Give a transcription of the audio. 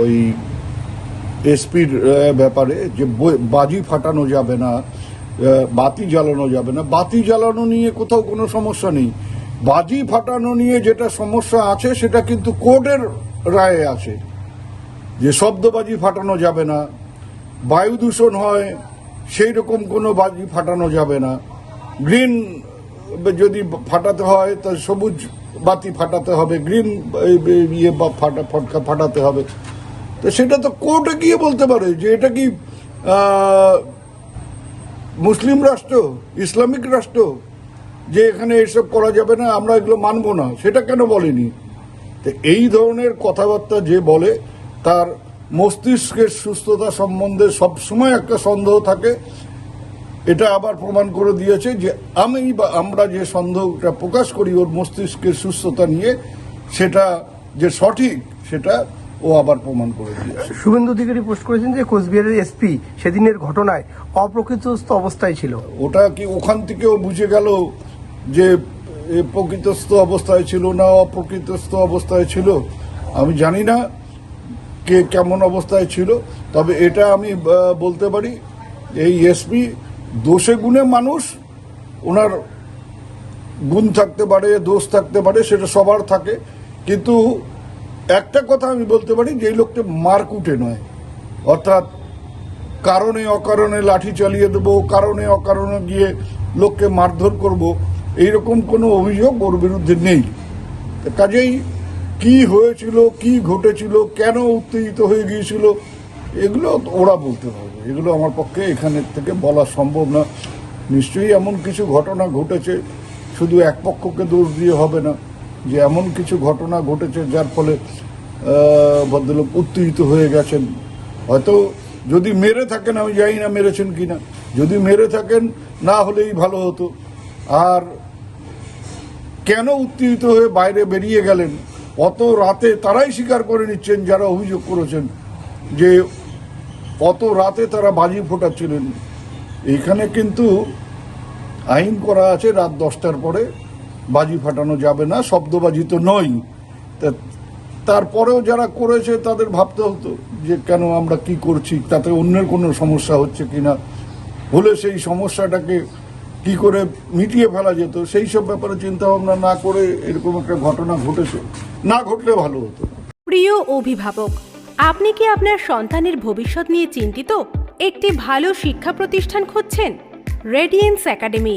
ওই এসপির ব্যাপারে যে বাজি ফাটানো যাবে না বাতি জ্বালানো যাবে না। বাতি জ্বালানো নিয়ে কোথাও কোনো সমস্যা নেই। বাজি ফাটানো নিয়ে যেটা সমস্যা আছে, সেটা কিন্তু কোর্টের রায়ে আছে। যে শব্দবাজি ফাটানো যাবে না, বায়ু দূষণ হয়, সেই রকম কোনো বাজি ফাটানো যাবে না। গ্রিন যদি ফাটাতে হয়, তা সবুজ বাতি ফাটাতে হবে, গ্রিন ইয়ে ফাটা, ফটকা ফাটাতে হবে। তো সেটা তো কোর্টে গিয়ে বলতে পারে যে এটা কি মুসলিম রাষ্ট্র, ইসলামিক রাষ্ট্র, যে এখানে এসব করা যাবে না, আমরা এগুলো মানব না, সেটা কেন বলেনি? তো এই ধরনের কথাবার্তা যে বলে, তার মস্তিষ্কের সুস্থতা সম্বন্ধে সবসময় একটা সন্দেহ থাকে। এটা আবার প্রমাণ করে দিয়েছে যে আমি বা আমরা যে সন্দেহটা প্রকাশ করি ওর মস্তিষ্কের সুস্থতা নিয়ে, সেটা যে সঠিক, সেটা ও আবার প্রমাণ করে দিয়েছে। শুভেন্দু অধিকারী পোস্ট করেছেন যে কোচবিহারের এসপি সেদিনের ঘটনায় অপ্রকৃতস্থ অবস্থায় ছিল। ওটা কি ওখান থেকেও বুঝে গেল যে প্রকৃতস্থ অবস্থায় ছিল না অপ্রকৃতস্থ অবস্থায় ছিল? আমি জানি না কে কেমন অবস্থায় ছিল তবে এটা আমি বলতে পারি এই এসপি দোষে গুণে মানুষ ওনার গুণ থাকতে পারে দোষ থাকতে পারে সেটা সবার থাকে। কিন্তু একটা কথা আমি বলতে পারি যে লোকটা মারকুটে নয়। অর্থাৎ কারণে অকারণে লাঠি চালিয়ে দেবো, কারণে অকারণে গিয়ে লোককে মারধর করব, এইরকম কোনো অভিযোগ ওর বিরুদ্ধে নেই। কাজেই কি হয়েছিল, কি ঘটেছিল, কেন উত্তেজিত হয়ে গিয়েছিল, এগুলো ওরা বলতে পারবে। এগুলো আমার পক্ষে এখানের থেকে বলা সম্ভব না। নিশ্চয়ই এমন কিছু ঘটনা ঘটেছে, শুধু এক পক্ষকে দোষ দিয়ে হবে না। যে এমন কিছু ঘটনা ঘটেছে যার ফলে ভদ্রলোক উত্তেজিত হয়ে গেছেন। হয়তো যদি মেরে থাকেন, আমি জানি না মেরেছেন কিনা। যদি মেরে থাকেন, না হলেই ভালো হতো। আর কেন উত্তেজিত হয়ে বাইরে বেরিয়ে গেলেন? অত রাতে তারাই স্বীকার করে নিচ্ছেন যারা অভিযোগ করেছেন যে অত রাতে তারা বাজি ফোটাচ্ছিলেন। এখানে কিন্তু আইন করা আছে রাত দশটার পরে। বাজি ফাটানো যাবে না, শব্দবাজি তো তা, তারপরেও যারা করেছে তাদের ভাবতে হতো যে কেন আমরা কি করছি, তাতে অন্যের কোনো সমস্যা হচ্ছে কিনা হলে সেই সমস্যাটাকে কি করে মিটিয়ে ফেলা যেত, সেই সব ব্যাপারে চিন্তা ভাবনা না করে এরকম একটা ঘটনা ঘটেছে। না ঘটলে ভালো হতো প্রিয় অভিভাবক, আপনি কি আপনার সন্তানের ভবিষ্যৎ নিয়ে চিন্তিত? একটি ভালো শিক্ষা প্রতিষ্ঠান খুঁজছেন? Radiance academy